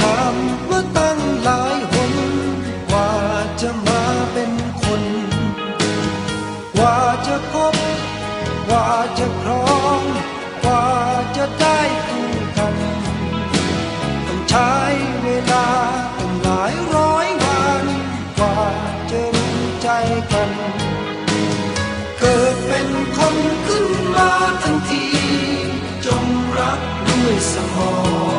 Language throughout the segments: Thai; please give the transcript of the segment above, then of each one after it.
ถามว่าตั้งหลายหนกว่าจะมาเป็นคน กว่าจะคบกว่าจะครองกว่าจะได้คู่กันต้องใช้เวลาต้งหลายร้อยวันกว่าจะรู้ใจกัน เกิดเป็นคนขึ้นมาทันที จงรักด้วยสมอง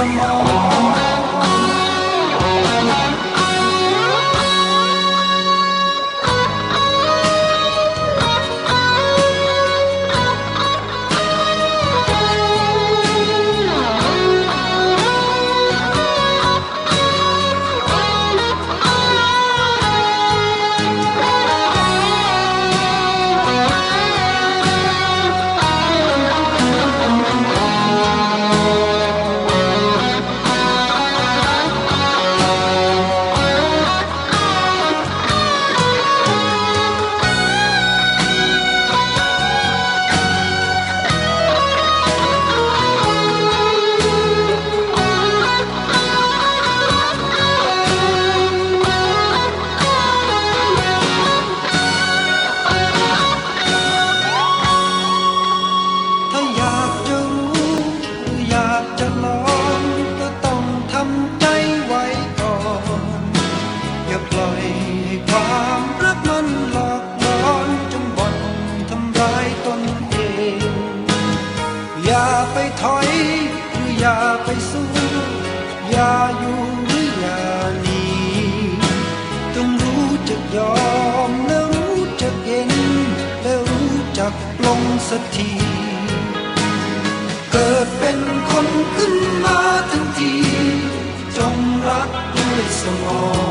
some more. าอยู่หรือย่างนี้ต้องรู้จักยอมแล้วรู้จักเย็นแล้วรู้จักปลงสักทีเกิดเป็นคนขึ้นมาทันที จงรักด้วยสมอง